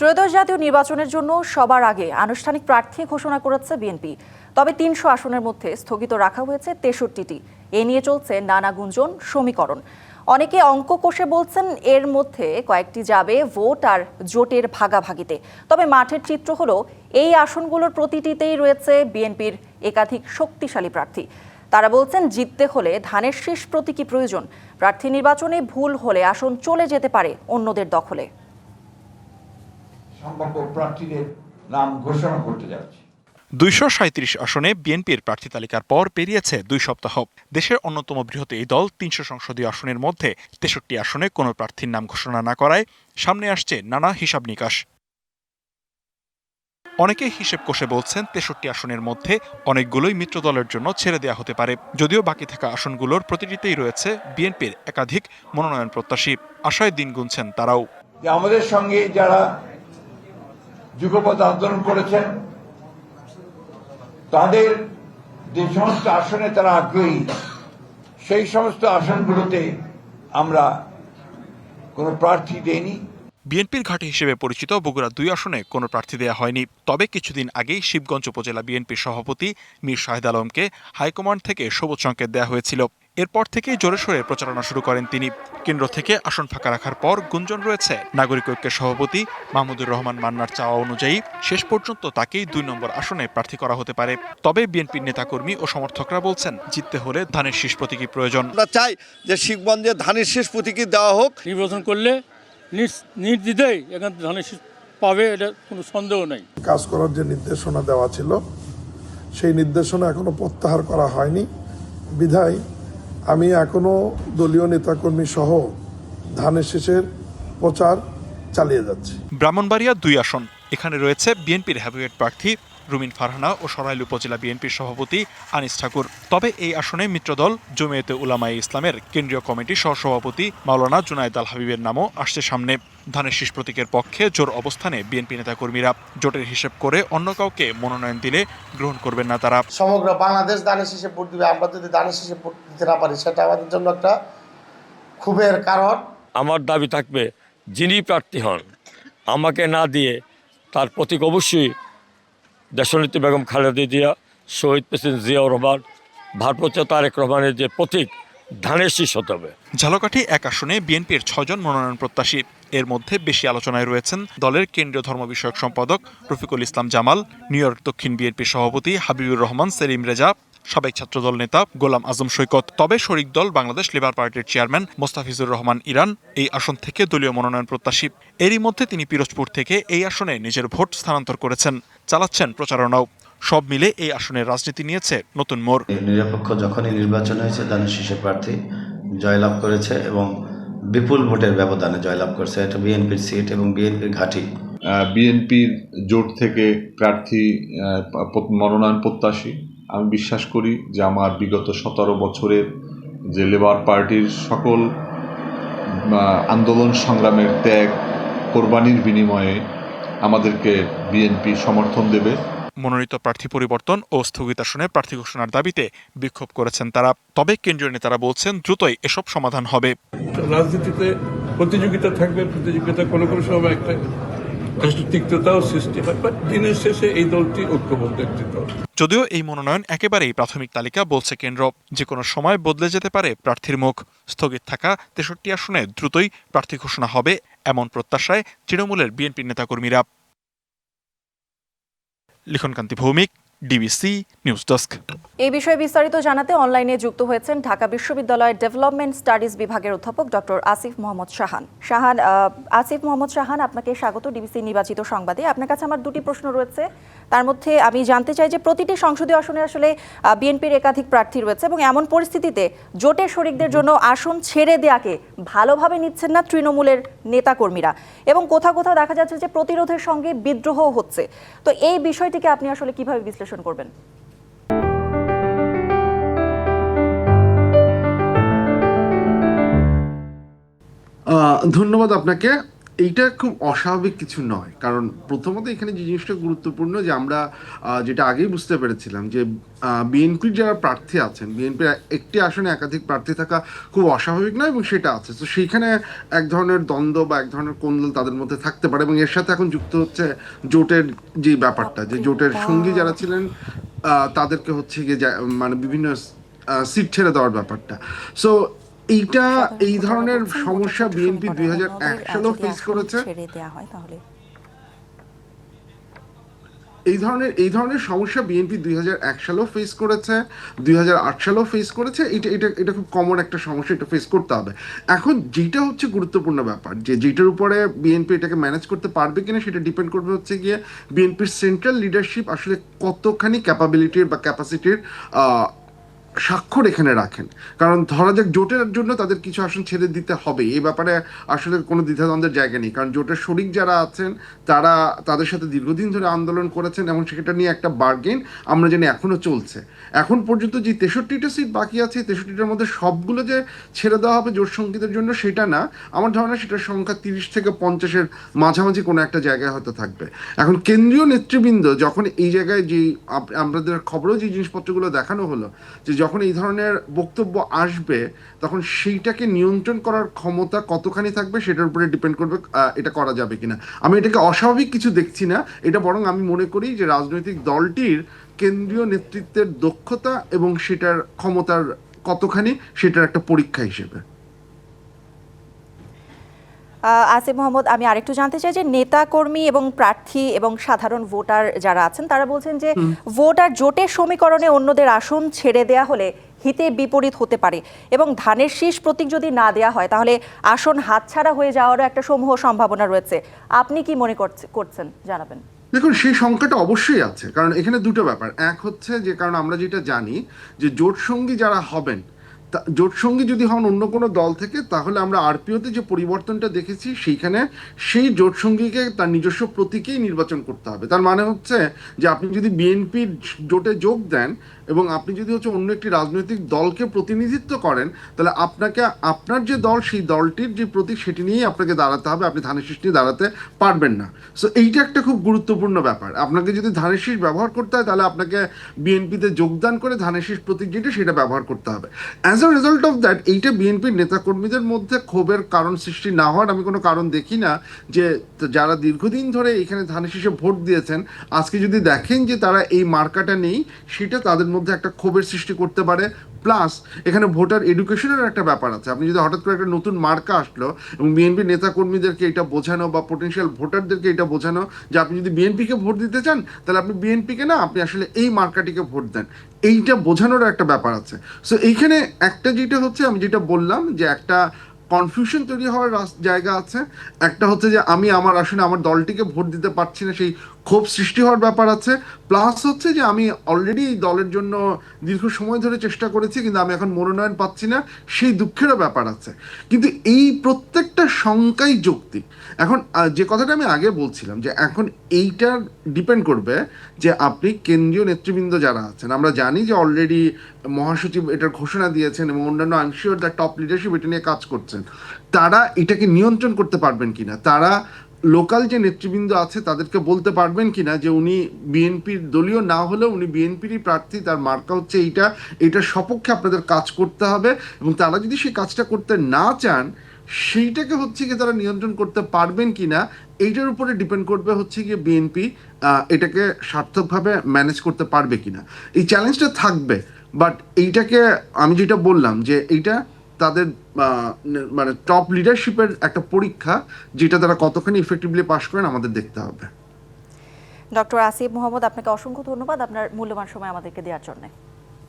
ত্রয়োদশ জাতীয় নির্বাচনের জন্য সবার আগে আনুষ্ঠানিক প্রার্থী ঘোষণা করেছে বিএনপি। তবে তিনশো আসনের মধ্যে স্থগিত রাখা হয়েছে তেষট্টিটি। এ নিয়ে চলছে নানা গুঞ্জন, সমীকরণ। অনেকে অঙ্ক কষে বলছেন এর মধ্যে কয়েকটি যাবে ভোট আর জোটের ভাগাভাগিতে। তবে মাঠের চিত্র হলো, এই আসনগুলোর প্রতিটিতেই রয়েছে বিএনপির একাধিক শক্তিশালী প্রার্থী। তারা বলছেন জিততে হলে ধানের শীষ প্রতীকী প্রয়োজন। প্রার্থী নির্বাচনে ভুল হলে আসন চলে যেতে পারে অন্যদের দখলে। সম্ভাব্য প্রার্থীদের নাম ঘোষণা করতে যাচ্ছি। দুইশো সাঁত্রিশ আসনে বিএনপির প্রার্থী তালিকার পর পেরিয়েছে দুই সপ্তাহ। দেশের অন্যতম বৃহৎ এই দল তিনশো সংসদীয় আসনের মধ্যে তেষট্টি আসনে কোনো প্রার্থীর নাম ঘোষণা না করায় সামনে আসছে নানা হিসাব নিকাশ। অনেকে হিসেব কষে বলছেন তেষট্টি আসনের মধ্যে অনেকগুলোই মিত্র দলের জন্য ছেড়ে দেওয়া হতে পারে। যদিও বাকি থাকা আসনগুলোর প্রতিটিতেই রয়েছে বিএনপির একাধিক মনোনয়ন প্রত্যাশী। আশায় দিন গুনছেন তারাও। আমাদের সঙ্গে যারা যুগপথ আন্দোলন করেছেন। তাদের যে সমস্ত আসনে তারা আগ্রহী, সেই সমস্ত আসনগুলোতে আমরা কোনো প্রার্থী দেইনি। বিএনপির ঘাঁটি হিসেবে পরিচিত বগুড়া দুই আসনে কোনো প্রার্থী দেওয়া হয়নি। তবে কিছুদিন আগেই শিবগঞ্জ উপজেলা বিএনপির সভাপতি মীর শাহেদ আলমকে হাইকমান্ড থেকে সবুজ সংকেত দেওয়া হয়েছিল। এরপর থেকেই জোরে সোরে প্রচারণা শুরু করেন তিনি। কেন্দ্র থেকে আসন ফাঁকা রাখার পর গুঞ্জন রয়েছে। নাগরিক ঐক্যের সভাপতি মাহমুদুর রহমান মান্নার চাওয়া অনুযায়ী শেষ পর্যন্ত তাকেই দুই নম্বর আসনে প্রার্থী করা হতে পারে। তবে বিএনপির নেতাকর্মী ও সমর্থকরা বলছেন জিততে হলে ধানের শীষ প্রতীকী প্রয়োজন। আমরা চাই যে শিখগঞ্জে ধানের শেষ প্রতীকী দেওয়া হোক। নির্বাচন করলে নির্দ্বিধায় এখান ধানের শীষ পাবে এটা কোনো সন্দেহ নেই। কাজ করার যে নির্দেশনা দেওয়া ছিল সেই নির্দেশনা এখনও প্রত্যাহার করা হয়নি। বিধায় আমি এখনও দলীয় নেতাকর্মী সহ ধানের শেষের প্রচার চালিয়ে যাচ্ছি। ব্রাহ্মণবাড়িয়া দুই আসন। এখানে রয়েছে বিএনপির হ্যাভিওয়েট প্রার্থী রুমিন ফারহানা ও সরাইল উপজেলা বিএনপির সভাপতি আনিস ঠাকুর। তবে এই আসনে মিত্রদল জমিয়তে উলামায়ে ইসলামের কেন্দ্রীয় কমিটির সহসভাপতি মাওলানা জুনায়দ আল হাবিবের নামও আসছে সামনে। ধানের শীষ প্রতীকের পক্ষে জোর অবস্থানে বিএনপি নেতাকর্মীরা। জোটের হিসেব করে অন্য কাউকে মনোনয়ন দিলে গ্রহণ করবেন না তারা। সমগ্র বাংলাদেশ দানের শেষে ভোট দিবে আমরা যদি দানের শেষে ভোট দিতে না পারি সেটা আমাদের জন্য একটা ক্ষোভের কারণ। আমার দাবি থাকবে যিনি প্রার্থী হন আমাকে না দিয়ে তার প্রতীক অবশ্যই দেশনেত্রী বেগম খালেদা জিয়া, শহীদ প্রেসিডেন্ট জিয়াউর রহমান, ভারপ্রাপ্ত তারেক রহমানের যে প্রতীক, ধানের শীষ হতে হবে। ঝালকাঠি এক আসনে বিএনপির ছজন মনোনয়ন প্রত্যাশী। এর মধ্যে বেশি আলোচনায় রয়েছেন দলের কেন্দ্রীয় ধর্ম বিষয়ক সম্পাদক রফিকুল ইসলাম জামাল, নিউ ইয়র্ক দক্ষিণ বিএনপির সভাপতি হাবিবুর রহমান, সেলিম রেজা সাবেক ছাত্রদল নেতা গোলাম আজম সৈকত। তবে শরিক দল বাংলাদেশ লেবার পার্টির চেয়ারম্যান মোস্তাফিজুর রহমান ইরান এই আসন থেকে দলীয় মনোনয়ন প্রত্যাশী। এরই মধ্যে তিনি পিরোজপুর থেকে এই আসনে নিজের ভোট স্থানান্তর করেছেন। চালাচ্ছেন প্রচারণাও। সব মিলে এই আসনের রাজনীতি নিয়েছে নতুন মোড়। নিরপেক্ষ যখনই নির্বাচন হয়েছে ধানের শীষে প্রার্থী জয়লাভ করেছে এবং বিপুল ভোটের ব্যবধানে জয়লাভ করেছে। এটা বিএনপির সিট এবং বিএনপির ঘাঁটি। বিএনপির জোট থেকে প্রার্থী মনোনয়ন প্রত্যাশী। আমি বিশ্বাস করি যে আমার বিগত সতেরো বছরের যে লেবার পার্টির সকল আন্দোলন সংগ্রামের ত্যাগ কোরবানির বিনিময়ে আমাদেরকে বিএনপি সমর্থন দেবে। মনোনীত প্রার্থী পরিবর্তন ও স্থগিতাসনে প্রার্থী ঘোষণার দাবিতে বিক্ষোভ করেছেন তারা। তবে কেন্দ্রীয় নেতারা বলছেন দ্রুতই এসব সমাধান হবে। রাজনীতিতে প্রতিযোগিতা থাকবে প্রতিযোগিতা কোনো কোনো সময় একটা তিক্ততাও সৃষ্টি হয় দিনের শেষে এই দলটি ঐক্যবদ্ধ একটি দল যদিও এই মনোনয়ন একেবারেই প্রাথমিক তালিকা বলছে কেন্দ্র, যে কোনো সময় বদলে যেতে পারে প্রার্থীর মুখ। স্থগিত থাকা তেষট্টি আসনে দ্রুতই প্রার্থী ঘোষণা হবে এমন প্রত্যাশায় তৃণমূলের বিএনপি নেতাকর্মীরা। Likhankanti Bhowmik DBC news desk. এই বিষয়ে বিস্তারিত জানাতে অনলাইনে যুক্ত হয়েছেন ঢাকা বিশ্ববিদ্যালয়ের ডেভেলপমেন্ট স্টাডিজ বিভাগের অধ্যাপক ডক্টর আসিফ মোহাম্মদ শাহান। শাহান আসিফ মোহাম্মদ শাহান, আপনাকে স্বাগত ডিবিসি নির্বাচিত সংবাদে। আপনার কাছে আমার দুটি প্রশ্ন রয়েছে। তার মধ্যে আমি জানতে চাই যে প্রতিটি সংসদীয় আসনে আসলে বিএনপির একাধিক প্রার্থী রয়েছে এবং এমন পরিস্থিতিতে জোটের শরিকদের জন্য আসন ছেড়ে দেয়াকে ভালোভাবে নিচ্ছেন না তৃণমূলের নেতাকর্মীরা? এবং কোথাও কোথাও দেখা যাচ্ছে যে প্রতিরোধের সঙ্গে বিদ্রোহ হচ্ছে। তো এই বিষয়টিকে আপনি আসলে কীভাবে বিশ্লেষণ করবেন। আহ, ধন্যবাদ আপনাকে। এইটা খুব অস্বাভাবিক কিছু নয়। কারণ প্রথমত এখানে যে জিনিসটা গুরুত্বপূর্ণ যে আমরা যেটা আগেই বুঝতে পেরেছিলাম যে বিএনপির যারা প্রার্থী আছেন বিএনপির একটি আসনে একাধিক প্রার্থী থাকা খুব অস্বাভাবিক নয় এবং সেটা আছে। তো সেইখানে এক ধরনের দ্বন্দ্ব বা এক ধরনের কোন্দল তাদের মধ্যে থাকতে পারে এবং এর সাথে এখন যুক্ত হচ্ছে জোটের যে ব্যাপারটা যে জোটের সঙ্গী যারা ছিলেন তাদেরকে হচ্ছে গিয়ে মানে বিভিন্ন সিট ছেড়ে দেওয়ার ব্যাপারটা। সো এইটা এই ধরনের সমস্যা বিএনপি দুই হাজার এক সালেও ফেস করেছে। এই ধরনের এই ধরনের সমস্যা বিএনপি দুই হাজার এক সালেও ফেস করেছে দুই হাজার আট সালেও ফেস করেছে। এটা এটা এটা খুব কমন একটা সমস্যা এটা ফেস করতে হবে। এখন যেটা হচ্ছে গুরুত্বপূর্ণ ব্যাপার যে যেটার উপরে বিএনপি এটাকে ম্যানেজ করতে পারবে কিনা সেটা ডিপেন্ড করবে হচ্ছে গিয়ে বিএনপির সেন্ট্রাল লিডারশিপ আসলে কতখানি ক্যাপাবিলিটির বা ক্যাপাসিটির স্বাক্ষর এখানে রাখেন। কারণ ধরা যাক জোটের জন্য তাদের কিছু আসন ছেড়ে দিতে হবে। এই ব্যাপারে আসলে কোনো দ্বিধাদ্বন্দ্বের জায়গা নেই। কারণ জোটের শরিক যারা আছেন, তারা তাদের সাথে দীর্ঘদিন ধরে আন্দোলন করেছেন এবং সেটা নিয়ে একটা বার্গেন আমরা জানি এখনও চলছে। এখন পর্যন্ত যে তেষট্টিটা সিট বাকি আছে, তেষট্টিটার মধ্যে সবগুলো যে ছেড়ে দেওয়া হবে জোট সঙ্গীতের জন্য, সেটা না। আমার ধারণা সেটার সংখ্যা তিরিশ থেকে পঞ্চাশের মাঝামাঝি কোনো একটা জায়গায় হয়তো থাকবে। এখন কেন্দ্রীয় নেতৃবৃন্দ যখন এই জায়গায় যে আমাদের খবরেও যে জিনিসপত্রগুলো দেখানো হলো, যে যখন এই ধরনের বক্তব্য আসবে, তখন সেইটাকে নিয়ন্ত্রণ করার ক্ষমতা কতখানি থাকবে সেটার উপরে ডিপেন্ড করবে এটা করা যাবে কিনা। আমি এটাকে অস্বাভাবিক কিছু দেখছি না, এটা বরং আমি মনে করি যে রাজনৈতিক দলটির কেন্দ্রীয় নেতৃত্বের দক্ষতা এবং সেটার ক্ষমতার কতখানি সেটার একটা পরীক্ষা হিসেবে। আসিফ মোহাম্মদ আমি আরেকটু জানতে চাই যে নেতা কর্মী এবং প্রার্থী এবং সাধারণ ভোটার যারা আছেন তারা বলছেন যে ভোটার জোটের সমীকরণে অন্যদের আসন ছেড়ে দেয়া হলে হিতে বিপরীত হতে পারে এবং ধানের শীষ প্রতীক যদি না দেয়া হয় তাহলে আসন হাতছাড়া হয়ে যাওয়ারও একটা সমূহ সম্ভাবনা রয়েছে। আপনি কি মনে করছে- করছেন? জানাবেন। দেখুন সেই সংখ্যাটা অবশ্যই আছে কারণ এখানে দুটো ব্যাপার। এক হচ্ছে যে কারণ আমরা যেটা জানি যে জোট সঙ্গী যারা হবেন তা- জোট সঙ্গী যদি হন অন্য কোনো দল থেকে, তাহলে আমরা আরপিওতে যে পরিবর্তনটা দেখেছি, সেইখানে সেই জোটসঙ্গীকে তার নিজস্ব প্রতীকেই নির্বাচন করতে হবে। তার মানে হচ্ছে যে, আপনি যদি বিএনপির জোটে যোগ দেন এবং আপনি যদি হচ্ছে অন্য একটি রাজনৈতিক দলকে প্রতিনিধিত্ব করেন, তাহলে আপনাকে, আপনার যে দল, সেই দলটির যে প্রতীক, সেটি নিয়েই আপনাকে দাঁড়াতে হবে। আপনি ধানের শীষ নিয়ে দাঁড়াতে পারবেন না। সো এইটা একটা খুব গুরুত্বপূর্ণ ব্যাপার। আপনাকে যদি ধানের শীষ ব্যবহার করতে হয়, তাহলে আপনাকে বিএনপিতে যোগদান করে ধানের শীষ প্রতীক যেটা, সেটা ব্যবহার করতে হবে। As a result of that এইটা বিএনপির নেতাকর্মীদের মধ্যে ক্ষোভের কারণ সৃষ্টি না হওয়ার আমি কোনো কারণ দেখি না যে, যারা দীর্ঘদিন ধরে এখানে ধানের শীষে ভোট দিয়েছেন, আজকে যদি দেখেন যে তারা এই মার্কাটা নেই, সেটা তাদের মধ্যে একটা ক্ষোভের সৃষ্টি করতে পারে। প্লাস এখানে ভোটার এডুকেশনের একটা ব্যাপার আছে। আপনি যদি হঠাৎ করে একটা নতুন মার্কা আসলো এবং বিএনপি নেতা কর্মীদেরকে এটা বোঝানো বা পোটেনশিয়াল ভোটারদেরকে এটা বোঝানো যে আপনি যদি বিএনপিকে ভোট দিতে চান, তাহলে আপনি বিএনপিকে না, আপনি আসলে এই মার্কাটিকে ভোট দেন। এইটা বোঝানোর একটা ব্যাপার আছে। সো এইখানে একটা যেটা হচ্ছে, আমি যেটা বললাম যে একটা কনফিউশন তৈরি হওয়ার জায়গা আছে। একটা হচ্ছে যে আমি আমার আসলে আমার দলটিকে ভোট দিতে পারছি না, সেই ক্ষোভ সৃষ্টি হওয়ার ব্যাপার আছে। প্লাস হচ্ছে যে আমি অলরেডি এই দলের জন্য দীর্ঘ সময় ধরে চেষ্টা করেছি, কিন্তু আমি এখন মনোনয়ন পাচ্ছি না, সেই দুঃখেরও ব্যাপার আছে। কিন্তু এই প্রত্যেকটা শঙ্কাই যৌক্তিক। এখন যে কথাটা আমি আগে বলছিলাম যে এখন এইটার ডিপেন্ড করবে যে আপনি কেন্দ্রীয় নেতৃবৃন্দ যারা আছেন, আমরা জানি যে অলরেডি মহাসচিব এটার ঘোষণা দিয়েছেন এবং অন্যান্য আংশিওর দ্য টপ লিডারশিপ এটা নিয়ে কাজ করছেন। তারা এটাকে নিয়ন্ত্রণ করতে পারবেন কিনা? তারা লোকাল যে নেতৃবৃন্দ আছে, তাদেরকে বলতে পারবেন কি না যে উনি বিএনপির দলীয়, না হলেও উনি বিএনপিরই প্রার্থী, তার মার্কা হচ্ছে এইটা, এইটার সপক্ষে আপনাদের কাজ করতে হবে এবং তারা যদি সেই কাজটা করতে না চান, সেইটাকে হচ্ছে গিয়ে তারা নিয়ন্ত্রণ করতে পারবেন কিনা, এইটার উপরে ডিপেন্ড করবে হচ্ছে গিয়ে বিএনপি এটাকে সার্থকভাবে ম্যানেজ করতে পারবে কিনা। এই চ্যালেঞ্জটা থাকবে বাট এইটাকে আমি যেটা বললাম যে এইটা তাদের মানে টপ লিডারশিপের একটা পরীক্ষা, যেটা তারা কতখানি ইফেক্টিভলি পাশ করেন, আমাদের দেখতে হবে। ডক্টর আসিফ মোহাম্মদ, আপনাকে অসংখ্য ধন্যবাদ। আপনার মূল্যবান সময় আমাদেরকে দেওয়ার জন্য।